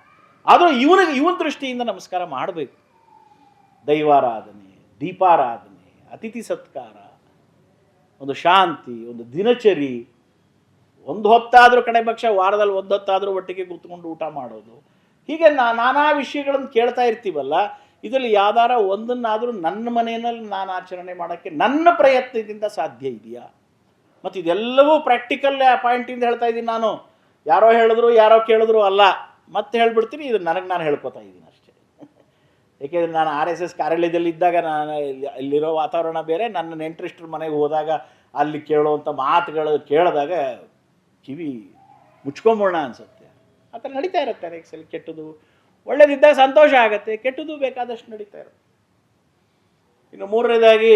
ಆದರೂ ಇವನಿಗೆ, ಇವನ ದೃಷ್ಟಿಯಿಂದ ನಮಸ್ಕಾರ ಮಾಡಬೇಕು. ದೈವಾರಾಧನೆ, ದೀಪಾರಾಧನೆ, ಅತಿಥಿ ಸತ್ಕಾರ, ಒಂದು ಶಾಂತಿ, ಒಂದು ದಿನಚರಿ ಒಂದು ಹೊತ್ತಾದರೂ ಕಡೆ ಪಕ್ಷ ವಾರದಲ್ಲಿ ಒಂದು ಹೊತ್ತಾದರೂ ಒಟ್ಟಿಗೆ ಕೂತ್ಕೊಂಡು ಊಟ ಮಾಡೋದು. ಹೀಗೆ ನಾ- ನಾನಾ ವಿಷಯಗಳನ್ನು ಕೇಳ್ತಾ ಇರ್ತೀವಲ್ಲ, ಇದರಲ್ಲಿ ಯಾವ್ದಾರ ಒಂದನ್ನಾದರೂ ನನ್ನ ಮನೆಯಲ್ಲಿ ನಾನು ಆಚರಣೆ ಮಾಡೋಕ್ಕೆ ನನ್ನ ಪ್ರಯತ್ನದಿಂದ ಸಾಧ್ಯ ಇದೆಯಾ? ಮತ್ತು ಇದೆಲ್ಲವೂ ಪ್ರಾಕ್ಟಿಕಲ್ ಪಾಯಿಂಟಿಂದ ಹೇಳ್ತಾ ಇದ್ದೀನಿ ನಾನು. ಯಾರೋ ಹೇಳಿದ್ರು, ಯಾರೋ ಕೇಳಿದ್ರು ಅಲ್ಲ. ಮತ್ತೆ ಹೇಳ್ಬಿಡ್ತೀನಿ, ಇದು ನನಗೆ ನಾನು ಹೇಳ್ಕೊತಾ ಇದ್ದೀನಿ ಅಷ್ಟೇ. ಏಕೆಂದರೆ ನಾನು ಆರ್ ಎಸ್ ಎಸ್ ಕಾರ್ಯಾಲಯದಲ್ಲಿ ಇದ್ದಾಗ ನಾನು ಅಲ್ಲಿರೋ ವಾತಾವರಣ ಬೇರೆ. ನನ್ನ ನೆಂಟ್ರಿಸ್ಟ್ರ ಮನೆಗೆ ಹೋದಾಗ ಅಲ್ಲಿ ಕೇಳುವಂಥ ಮಾತುಗಳು ಕೇಳಿದಾಗ ಕಿವಿ ಮುಚ್ಕೊಂಬೋಣ ಅನಿಸುತ್ತೆ. ಆ ಥರ ನಡೀತಾ ಇರುತ್ತೆ ಅನೇಕ ಕೆಟ್ಟದು ಒಳ್ಳೇದಿದ್ದಾಗ ಸಂತೋಷ ಆಗುತ್ತೆ ಕೆಟ್ಟದು ಬೇಕಾದಷ್ಟು ನಡೀತಾ ಇರುತ್ತೆ. ಇನ್ನು ಮೂರನೇದಾಗಿ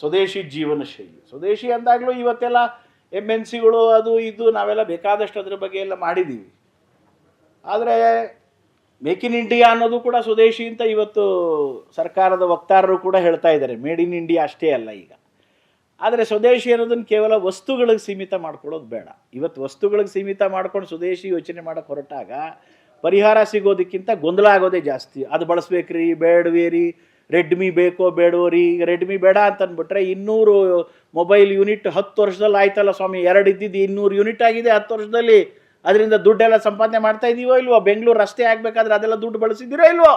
ಸ್ವದೇಶಿ ಜೀವನ ಶೈಲಿ. ಸ್ವದೇಶಿ ಅಂದಾಗಲೂ ಇವತ್ತೆಲ್ಲ ಎಂ ಎನ್ ಸಿಗಳು ಅದು ಇದು ನಾವೆಲ್ಲ ಬೇಕಾದಷ್ಟು ಅದ್ರ ಬಗ್ಗೆ ಎಲ್ಲ ಮಾಡಿದ್ದೀವಿ ಆದರೆ ಮೇಕ್ ಇನ್ ಇಂಡಿಯಾ ಅನ್ನೋದು ಕೂಡ ಸ್ವದೇಶಿ ಅಂತ ಇವತ್ತು ಸರ್ಕಾರದ ವಕ್ತಾರರು ಕೂಡ ಹೇಳ್ತಾ ಇದ್ದಾರೆ. ಮೇಡ್ ಇನ್ ಇಂಡಿಯಾ ಅಷ್ಟೇ ಅಲ್ಲ ಈಗ. ಆದರೆ ಸ್ವದೇಶಿ ಅನ್ನೋದನ್ನು ಕೇವಲ ವಸ್ತುಗಳಿಗೆ ಸೀಮಿತ ಮಾಡ್ಕೊಳ್ಳೋದು ಬೇಡ. ಇವತ್ತು ವಸ್ತುಗಳಿಗೆ ಸೀಮಿತ ಮಾಡ್ಕೊಂಡು ಸ್ವದೇಶಿ ಯೋಚನೆ ಮಾಡೋಕೆ ಹೊರಟಾಗ ಪರಿಹಾರ ಸಿಗೋದಕ್ಕಿಂತ ಗೊಂದಲ ಆಗೋದೇ ಜಾಸ್ತಿ. ಅದು ಬಳಸ್ಬೇಕ್ರಿ, ಬೇಡವೇ ರೀ, ರೆಡ್ಮಿ ಬೇಕೋ ಬೇಡವೋ ಈಗ ರೆಡ್ಮಿ ಬೇಡ ಅಂತ ಅಂದ್ಬಿಟ್ರೆ ಇನ್ನೂರು ಮೊಬೈಲ್ ಯೂನಿಟ್ ಹತ್ತು ವರ್ಷದಲ್ಲಿ ಆಯ್ತಲ್ಲ ಸ್ವಾಮಿ, ಎರಡು ಇದ್ದಿದ್ದು ಇನ್ನೂರು ಯೂನಿಟ್ ಆಗಿದೆ ಹತ್ತು ವರ್ಷದಲ್ಲಿ. ಅದರಿಂದ ದುಡ್ಡೆಲ್ಲ ಸಂಪಾದನೆ ಮಾಡ್ತಾ ಇದೀವೋ ಇಲ್ವೋ? ಬೆಂಗಳೂರು ರಸ್ತೆ ಆಗಬೇಕಾದ್ರೆ ಅದೆಲ್ಲ ದುಡ್ಡು ಬಳಸಿದ್ದೀರೋ ಇಲ್ವೋ?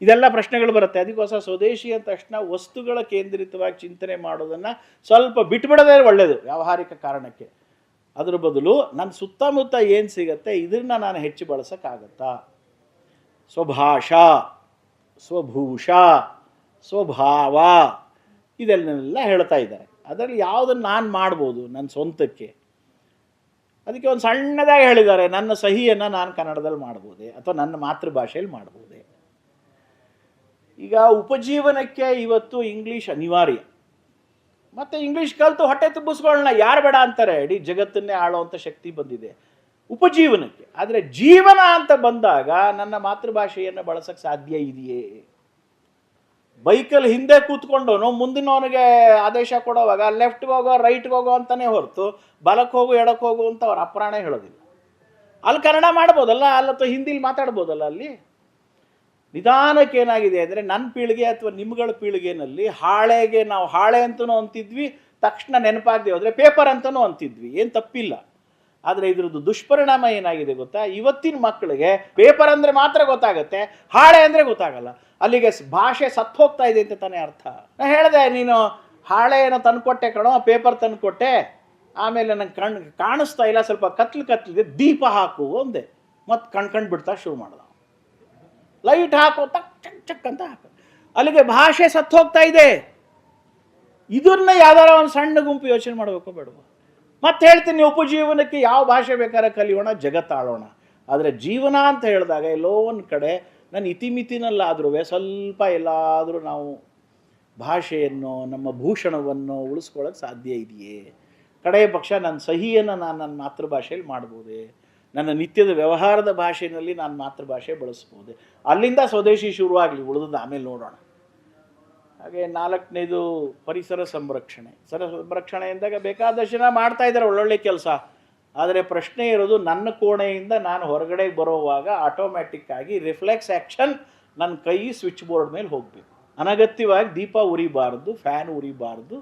ಇದೆಲ್ಲ ಪ್ರಶ್ನೆಗಳು ಬರುತ್ತೆ. ಅದಕ್ಕೋಸ್ಕರ ಸ್ವದೇಶಿ ಅಂದ ತಕ್ಷಣ ವಸ್ತುಗಳ ಕೇಂದ್ರಿತವಾಗಿ ಚಿಂತನೆ ಮಾಡೋದನ್ನು ಸ್ವಲ್ಪ ಬಿಟ್ಬಿಡೋದೇ ಒಳ್ಳೆಯದು ವ್ಯಾವಹಾರಿಕ ಕಾರಣಕ್ಕೆ. ಅದ್ರ ಬದಲು ನನ್ನ ಸುತ್ತಮುತ್ತ ಏನು ಸಿಗತ್ತೆ ಇದನ್ನ ನಾನು ಹೆಚ್ಚು ಬಳಸೋಕ್ಕಾಗತ್ತಾ. ಸ್ವಭಾಷಾ, ಸ್ವಭೂಷ, ಸ್ವಭಾವ ಇದನ್ನೆಲ್ಲ ಹೇಳ್ತಾ ಇದ್ದಾರೆ. ಅದರಲ್ಲಿ ಯಾವುದನ್ನು ನಾನು ಮಾಡ್ಬೋದು ನನ್ನ ಸ್ವಂತಕ್ಕೆ. ಅದಕ್ಕೆ ಒಂದು ಸಣ್ಣದಾಗಿ ಹೇಳಿದ್ದಾರೆ, ನನ್ನ ಸಹಿಯನ್ನು ನಾನು ಕನ್ನಡದಲ್ಲಿ ಮಾಡ್ಬೋದೇ ಅಥವಾ ನನ್ನ ಮಾತೃಭಾಷೆಯಲ್ಲಿ ಮಾಡ್ಬೋದೇ? ಈಗ ಉಪಜೀವನಕ್ಕೆ ಇವತ್ತು ಇಂಗ್ಲೀಷ್ ಅನಿವಾರ್ಯ. ಮತ್ತು ಇಂಗ್ಲೀಷ್ ಕಲಿತು ಹೊಟ್ಟೆ ತುಂಬಿಸ್ಕೊಳ್ಳೋಣ, ಯಾರು ಬೇಡ ಅಂತಾರೆ? ಇಡೀ ಜಗತ್ತನ್ನೇ ಆಳುವಂಥ ಶಕ್ತಿ ಬಂದಿದೆ. ಉಪಜೀವನಕ್ಕೆ. ಆದರೆ ಜೀವನ ಅಂತ ಬಂದಾಗ ನನ್ನ ಮಾತೃಭಾಷೆಯನ್ನು ಬಳಸಕ್ಕೆ ಸಾಧ್ಯ ಇದೆಯೇ? ಬೈಕಲ್ಲಿ ಹಿಂದೆ ಕೂತ್ಕೊಂಡವನು, ಮುಂದಿನವನಿಗೆ ಆದೇಶ ಕೊಡೋವಾಗ ಲೆಫ್ಟ್ಗೆ ಹೋಗೋ, ರೈಟ್ಗೆ ಹೋಗೋ ಅಂತಲೇ ಹೊರತು ಬಲಕ್ಕೆ ಹೋಗು ಎಡಕ್ಕೆ ಹೋಗು ಅಂತ ಅವ್ರ ಅಪ್ರಾಣ ಹೇಳೋದಿಲ್ಲ. ಅಲ್ಲಿ ಕನ್ನಡ ಮಾಡ್ಬೋದಲ್ಲ ಅಲ್ಲಿ ಅಥವಾ ಹಿಂದಿಲಿ ಮಾತಾಡ್ಬೋದಲ್ಲ ಅಲ್ಲಿ? ನಿಧಾನಕ್ಕೆ ಏನಾಗಿದೆ ಅಂದರೆ ನನ್ನ ಪೀಳಿಗೆ ಅಥವಾ ನಿಮ್ಗಳ ಪೀಳಿಗೆನಲ್ಲಿ ಹಾಳೆಗೆ ನಾವು ಹಾಳೆ ಅಂತನೂ ಅಂತಿದ್ವಿ, ತಕ್ಷಣ ನೆನಪಾಗದೆ ಹೋದರೆ ಪೇಪರ್ ಅಂತನೂ ಅಂತಿದ್ವಿ. ಏನು ತಪ್ಪಿಲ್ಲ. ಆದರೆ ಇದ್ರದ್ದು ದುಷ್ಪರಿಣಾಮ ಏನಾಗಿದೆ ಗೊತ್ತಾ? ಇವತ್ತಿನ ಮಕ್ಕಳಿಗೆ ಪೇಪರ್ ಅಂದರೆ ಮಾತ್ರ ಗೊತ್ತಾಗುತ್ತೆ, ಹಾಳೆ ಅಂದರೆ ಗೊತ್ತಾಗಲ್ಲ. ಅಲ್ಲಿಗೆ ಭಾಷೆ ಸತ್ತು ಹೋಗ್ತಾ ಇದೆ ಅಂತ ತಾನೇ ಅರ್ಥ. ನಾನು ಹೇಳಿದೆ, ನೀನು ಹಾಳೆ ಏನೋ ತಂದುಕೊಟ್ಟೆ ಕಣೋ, ಪೇಪರ್ ತಂದುಕೊಟ್ಟೆ, ಆಮೇಲೆ ನಂಗೆ ಕಣ್ ಕಾಣಿಸ್ತಾ ಇಲ್ಲ, ಸ್ವಲ್ಪ ಕತ್ಲು ಕತ್ಲಿದೆ, ದೀಪ ಹಾಕು ಒಂದೇ ಮತ್ತು ಕಣ್ಕಂಡು ಬಿಡ್ತಾ ಶುರು ಮಾಡ್ದ. ಲೈಟ್ ಹಾಕೋ ತಕ್ ಚಕ್ ಚಕ್ ಅಂತ ಹಾಕು. ಅಲ್ಲಿಗೆ ಭಾಷೆ ಸತ್ತು ಹೋಗ್ತಾ ಇದೆ. ಇದನ್ನ ಯಾವ್ದಾರ ಒಂದು ಸಣ್ಣ ಗುಂಪು ಯೋಚನೆ ಮಾಡಬೇಕು ಬೇಡವ. ಮತ್ತೆ ಹೇಳ್ತೀನಿ ಉಪಜೀವನಕ್ಕೆ ಯಾವ ಭಾಷೆ ಬೇಕಾದ್ರೆ ಕಲಿಯೋಣ ಜಗತ್ತಾಳೋಣ ಆದರೆ ಜೀವನ ಅಂತ ಹೇಳಿದಾಗ ಎಲ್ಲೋ ಒಂದು ಕಡೆ ನನ್ನ ಇತಿಮಿತಿನಲ್ಲಾದ್ರೂ ಸ್ವಲ್ಪ ಎಲ್ಲಾದರೂ ನಾವು ಭಾಷೆಯನ್ನು, ನಮ್ಮ ಭೂಷಣವನ್ನು ಉಳಿಸ್ಕೊಳ್ಳೋಕ್ಕೆ ಸಾಧ್ಯ ಇದೆಯೇ? ಕಡೆಯ ಪಕ್ಷ ನನ್ನ ಸಹಿಯನ್ನು ನಾನು ನನ್ನ ಮಾತೃಭಾಷೆಯಲ್ಲಿ ಮಾಡ್ಬೋದೇ? ನನ್ನ ನಿತ್ಯದ ವ್ಯವಹಾರದ ಭಾಷೆಯಲ್ಲಿ ನಾನು ಮಾತೃಭಾಷೆ ಬಳಸ್ಬೋದೆ ಅಲ್ಲಿಂದ ಸ್ವದೇಶಿ ಶುರುವಾಗಲಿ, ಉಳಿದದ್ದು ಆಮೇಲೆ ನೋಡೋಣ. ಹಾಗೆ ನಾಲ್ಕನೇದು ಪರಿಸರ ಸಂರಕ್ಷಣೆ. ಸರ ಸಂರಕ್ಷಣೆ ಎಂದಾಗ ಬೇಕಾದಷ್ಟು ಜನ ಮಾಡ್ತಾ ಇದ್ದಾರೆ ಒಳ್ಳೊಳ್ಳೆ ಕೆಲಸ. ಆದರೆ ಪ್ರಶ್ನೆ ಇರೋದು, ನನ್ನ ಕೋಣೆಯಿಂದ ನಾನು ಹೊರಗಡೆ ಬರೋವಾಗ ಆಟೋಮ್ಯಾಟಿಕ್ ಆಗಿ ರಿಫ್ಲೆಕ್ಸ್ ಆ್ಯಕ್ಷನ್ ನನ್ನ ಕೈ ಸ್ವಿಚ್ ಬೋರ್ಡ್ ಮೇಲೆ ಹೋಗಬೇಕು. ಅನಗತ್ಯವಾಗಿ ದೀಪ ಉರಿಬಾರ್ದು ಫ್ಯಾನ್ ಉರಿಬಾರ್ದು,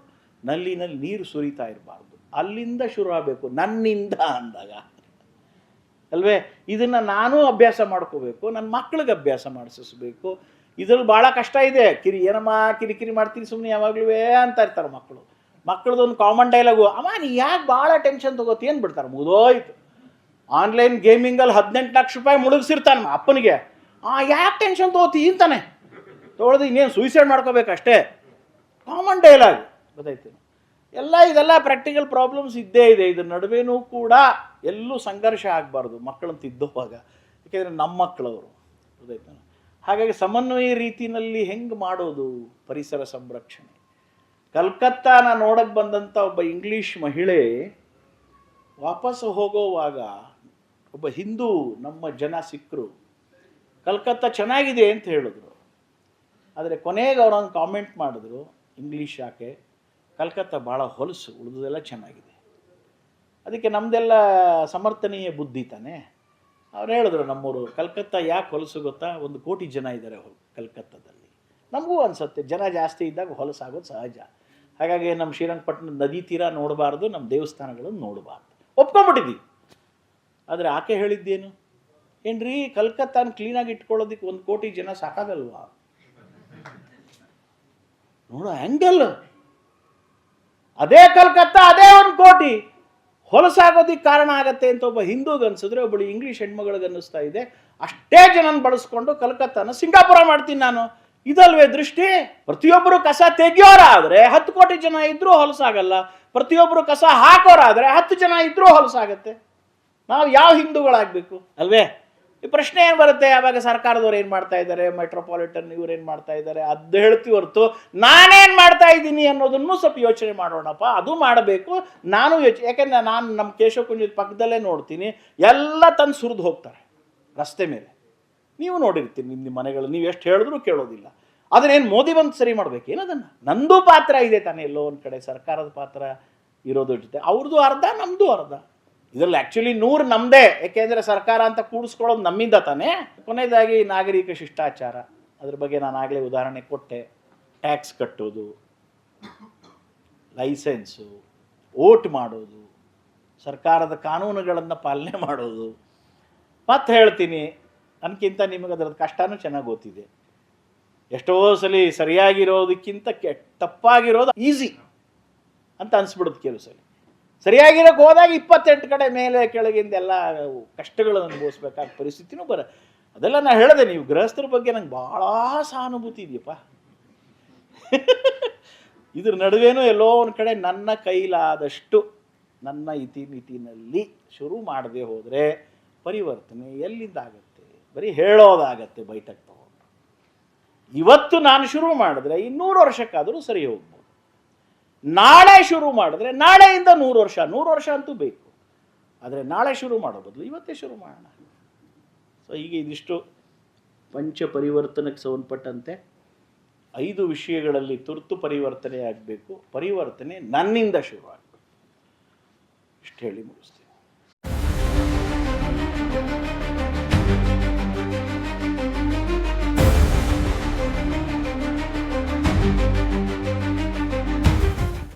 ನಲ್ಲಿನಲ್ಲಿ ನೀರು ಸುರಿತಾ ಇರಬಾರ್ದು. ಅಲ್ಲಿಂದ ಶುರು ಆಗಬೇಕು. ನನ್ನಿಂದ ಅಂದಾಗ. ಅಲ್ವೇ? ಇದನ್ನು ನಾನು ಅಭ್ಯಾಸ ಮಾಡ್ಕೋಬೇಕು ನನ್ನ ಮಕ್ಳಿಗೆ ಅಭ್ಯಾಸ ಮಾಡಿಸಬೇಕು ಇದ್ರಲ್ಲಿ ಭಾಳ ಕಷ್ಟ ಇದೆ. ಕಿರಿ, ಏನಮ್ಮ ಕಿರಿಕಿರಿ ಮಾಡ್ತೀನಿ ಸುಮ್ಮನೆ ಯಾವಾಗಲೂ ಅಂತ ಇರ್ತಾರೆ ಮಕ್ಕಳು ಮಕ್ಕಳದೊಂದು ಕಾಮನ್ ಡೈಲಾಗು ಅಮ್ಮ, ನೀ ಯಾಕೆ ಭಾಳ ಟೆನ್ಷನ್ ತಗೋತಿ? ಏನು ಬಿಡ್ತಾರೆ? ಮುದೋಯ್ತು ಆನ್ಲೈನ್ ಗೇಮಿಂಗಲ್ಲಿ ಹದಿನೆಂಟು ಲಕ್ಷ ರೂಪಾಯಿ ಮುಳುಗಿಸಿರ್ತಾನೆ ಅಪ್ಪನಿಗೆ. ಆ, ಯಾಕೆ ಟೆನ್ಷನ್ ತೊಗೋತಿ? ಅಂತಾನೆ. ತೊಗೊಳ್ದು ಇನ್ನೇನು ಸೂಸೈಡ್ ಮಾಡ್ಕೋಬೇಕಷ್ಟೇ. ಕಾಮನ್ ಡೈಲಾಗ್ ಗೊತ್ತಾಯ್ತು. ಎಲ್ಲ ಇದೆಲ್ಲ ಪ್ರಾಕ್ಟಿಕಲ್ ಪ್ರಾಬ್ಲಮ್ಸ್ ಇದ್ದೇ ಇದೆ. ಇದ್ರ ನಡುವೆನೂ ಕೂಡ ಎಲ್ಲೂ ಸಂಘರ್ಷ ಆಗಬಾರ್ದು. ಮಕ್ಕಳನ್ನು ತಿದ್ದೋವಾಗ. ಯಾಕೆಂದರೆ ನಮ್ಮ ಮಕ್ಕಳವರು. ಗೊತ್ತಾಯ್ತು ಹಾಗಾಗಿ ಸಮನ್ವಯ ರೀತಿಯಲ್ಲಿ ಹೆಂಗೆ ಮಾಡೋದು ಪರಿಸರ ಸಂರಕ್ಷಣೆ? ಕಲ್ಕತ್ತಾನ ನೋಡಕ್ಕೆ ಬಂದಂಥ ಒಬ್ಬ ಇಂಗ್ಲೀಷ್ ಮಹಿಳೆ ವಾಪಸ್ ಹೋಗೋವಾಗ ಒಬ್ಬ ಹಿಂದೂ ನಮ್ಮ ಜನ ಸಿಕ್ಕರು ಕಲ್ಕತ್ತಾ ಚೆನ್ನಾಗಿದೆ ಅಂತ ಹೇಳಿದ್ರು. ಆದರೆ ಕೊನೆಗೆ ಅವರೊಂದು ಕಾಮೆಂಟ್ ಮಾಡಿದ್ರು ಇಂಗ್ಲೀಷ್ ಯಾಕೆ ಕಲ್ಕತ್ತಾ ಭಾಳ ಹೊಲಸು ಉಳಿದದೆಲ್ಲ ಚೆನ್ನಾಗಿದೆ. ಅದಕ್ಕೆ ನಮ್ಮದೆಲ್ಲ ಸಮರ್ಥನೀಯ ಬುದ್ಧಿ ತಾನೆ. ಅವ್ರು ಹೇಳಿದ್ರು ನಮ್ಮೂರು, ಕಲ್ಕತ್ತಾ ಯಾಕೆ ಹೊಲಸು ಗೊತ್ತಾ? ಒಂದು ಕೋಟಿ ಜನ ಇದ್ದಾರೆ ಕಲ್ಕತ್ತಾದಲ್ಲಿ. ನಮಗೂ ಅನಿಸುತ್ತೆ, ಜನ ಜಾಸ್ತಿ ಇದ್ದಾಗ ಹೊಲಸಾಗೋದು ಸಹಜ. ಹಾಗಾಗಿ ನಮ್ಮ ಶ್ರೀರಂಗಪಟ್ಟಣ ನದಿ ತೀರ ನೋಡಬಾರ್ದು ನಮ್ಮ ದೇವಸ್ಥಾನಗಳನ್ನು ನೋಡಬಾರ್ದು. ಒಪ್ಕೊಂಬಿಟ್ಟಿದ್ವಿ ಆದರೆ ಆಕೆ ಹೇಳಿದ್ದೇನು? ಏನ್ರಿ, ಕಲ್ಕತ್ತಾನ ಕ್ಲೀನಾಗಿ ಇಟ್ಕೊಳ್ಳೋದಕ್ಕೆ ಒಂದು ಕೋಟಿ ಜನ ಸಾಕಾಗಲ್ವಾ? ನೋಡೋ ಹ್ಯಾಂಗಲ್ ಅದೇ ಕಲ್ಕತ್ತಾ, ಅದೇ ಒಂದು ಕೋಟಿ ಹೊಲಸಾಗೋದಿಕ್ಕೆ ಕಾರಣ ಆಗತ್ತೆ ಅಂತ ಒಬ್ಬ ಹಿಂದೂಗೆ ಅನ್ಸಿದ್ರೆ ಒಬ್ಬಳು ಇಂಗ್ಲೀಷ್ ಹೆಣ್ಮಗಳಿಗೆ ಅನ್ನಿಸ್ತಾ ಇದೆ. ಅಷ್ಟೇ ಜನನ ಬಳಸ್ಕೊಂಡು ಕಲ್ಕತ್ತಾನ ಸಿಂಗಾಪುರ ಮಾಡ್ತೀನಿ ನಾನು. ಇದಲ್ವೇ ದೃಷ್ಟಿ? ಪ್ರತಿಯೊಬ್ಬರು ಕಸ ತೆಗಿಯೋರಾದ್ರೆ ಹತ್ತು ಕೋಟಿ ಜನ ಇದ್ರೂ ಹೊಲಸಾಗಲ್ಲ. ಪ್ರತಿಯೊಬ್ಬರು ಕಸ ಹಾಕೋರಾದ್ರೆ ಹತ್ತು ಜನ ಇದ್ರೂ ಹೊಲಸಾಗತ್ತೆ. ನಾವು ಯಾವ ಹಿಂದೂಗಳಾಗಬೇಕು? ಅಲ್ವೇ? ಈ ಪ್ರಶ್ನೆ ಏನು ಬರುತ್ತೆ? ಯಾವಾಗ ಸರ್ಕಾರದವ್ರು ಏನು ಮಾಡ್ತಾ ಇದ್ದಾರೆ? ಮೆಟ್ರೋಪಾಲಿಟನ್ ಇವ್ರು ಏನು ಮಾಡ್ತಾ ಇದ್ದಾರೆ? ಅದು ಹೇಳ್ತೀವಿ ಹೊರತು ನಾನೇನು ಮಾಡ್ತಾ ಇದ್ದೀನಿ ಅನ್ನೋದನ್ನು ಸ್ವಲ್ಪ ಯೋಚನೆ ಮಾಡೋಣಪ್ಪ. ಅದು ಮಾಡಬೇಕು. ನಾನು ಯೋಚನೆ ಯಾಕೆಂದರೆ ನಾನು ನಮ್ಮ ಕೇಶವ ಕುಂಜದ ಪಕ್ಕದಲ್ಲೇ ನೋಡ್ತೀನಿ. ಎಲ್ಲ ತಂದು ಸುರಿದು ಹೋಗ್ತಾರೆ ರಸ್ತೆ ಮೇಲೆ. ನೀವು ನೋಡಿರ್ತೀನಿ ನಿಮ್ಮ ನಿಮ್ಮ ಮನೆಗಳು. ನೀವು ಎಷ್ಟು ಹೇಳಿದ್ರೂ ಕೇಳೋದಿಲ್ಲ. ಅದನ್ನೇನು ಮೋದಿ ಬಂದು ಸರಿ ಮಾಡಬೇಕು? ಏನದನ್ನು? ನಂದು ಪಾತ್ರ ಇದೆ ತಾನೇ ಎಲ್ಲೋ ಒಂದು ಕಡೆ. ಸರ್ಕಾರದ ಪಾತ್ರ ಇರೋದ್ರ ಜೊತೆ. ಅವ್ರದ್ದು ಅರ್ಧ ನಮ್ಮದು ಅರ್ಧ. ಇದರಲ್ಲಿ ಆ್ಯಕ್ಚುಲಿ ನೂರು ನಮ್ಮದೇ ಏಕೆಂದರೆ ಸರ್ಕಾರ ಅಂತ ಕೂಡಿಸ್ಕೊಳ್ಳೋದು ನಮ್ಮಿಂದ ತಾನೇ. ಕೊನೆಯದಾಗಿ ನಾಗರಿಕ ಶಿಷ್ಟಾಚಾರ. ಅದ್ರ ಬಗ್ಗೆ ನಾನು ಆಗಲೇ ಉದಾಹರಣೆ ಕೊಟ್ಟೆ. ಟ್ಯಾಕ್ಸ್ ಕಟ್ಟೋದು ಲೈಸೆನ್ಸು ಓಟ್ ಮಾಡೋದು, ಸರ್ಕಾರದ ಕಾನೂನುಗಳನ್ನು ಪಾಲನೆ ಮಾಡೋದು. ಮತ್ತೆ ಹೇಳ್ತೀನಿ ನನಗಿಂತ ನಿಮಗೆ ಅದರದ್ದು ಕಷ್ಟನೂ ಚೆನ್ನಾಗಿ ಗೊತ್ತಿದೆ. ಎಷ್ಟೋ ಸಲ ಸರಿಯಾಗಿರೋದಕ್ಕಿಂತ ಕೆ ತಪ್ಪಾಗಿರೋದು ಈಸಿ ಅಂತ ಅನಿಸ್ಬಿಡುತ್ತೆ ಕೆಲವು ಸಲ. ಸರಿಯಾಗಿರೋಕೆ ಹೋದಾಗ ಇಪ್ಪತ್ತೆಂಟು ಕಡೆ ಮೇಲೆ ಕೆಳಗಿಂದ ಎಲ್ಲ ಕಷ್ಟಗಳನ್ನು ಅನುಭವಿಸ್ಬೇಕಾದ ಪರಿಸ್ಥಿತಿನೂ ಬರ ಅದೆಲ್ಲ ನಾನು ಹೇಳಿದೆ, ನೀವು ಗೃಹಸ್ಥರ ಬಗ್ಗೆ ನಂಗೆ ಭಾಳ ಸಹಾನುಭೂತಿ ಇದೆಯಪ್ಪ. ಇದ್ರ ನಡುವೆನೂ ಎಲ್ಲೋ ಒಂದು ಕಡೆ ನನ್ನ ಕೈಲಾದಷ್ಟು ನನ್ನ ಇತಿಮಿತಿನಲ್ಲಿ ಶುರು ಮಾಡದೆ ಹೋದರೆ ಪರಿವರ್ತನೆ ಎಲ್ಲಿದ್ದಾಗತ್ತೆ ಬರೀ ಹೇಳೋದಾಗತ್ತೆ ಬೈಟಕ್ಕೆ ತಗೊಂಡು. ಇವತ್ತು ನಾನು ಶುರು ಮಾಡಿದ್ರೆ ಇನ್ನೂರು ವರ್ಷಕ್ಕಾದರೂ ಸರಿ ಹೋಗ್ಬೋದು. ನಾಳೆ ಶುರು ಮಾಡಿದ್ರೆ ನಾಳೆಯಿಂದ ನೂರು ವರ್ಷ ನೂರು ವರ್ಷ ಅಂತೂ ಬೇಕು. ಆದರೆ ನಾಳೆ ಶುರು ಮಾಡೋ ಬದಲು ಇವತ್ತೇ ಶುರು ಮಾಡೋಣ. ಸೊ ಈಗ ಇದಿಷ್ಟು ಪಂಚ ಪರಿವರ್ತನಕ್ಕೆ ಸಂಬಂಧಪಟ್ಟಂತೆ ಐದು ವಿಷಯಗಳಲ್ಲಿ ತುರ್ತು ಪರಿವರ್ತನೆ ಆಗಬೇಕು. ಪರಿವರ್ತನೆ ನನ್ನಿಂದ ಶುರು ಆಗಬೇಕು ಇಷ್ಟು ಹೇಳಿ ಮುಗಿಸ್ತೀನಿ.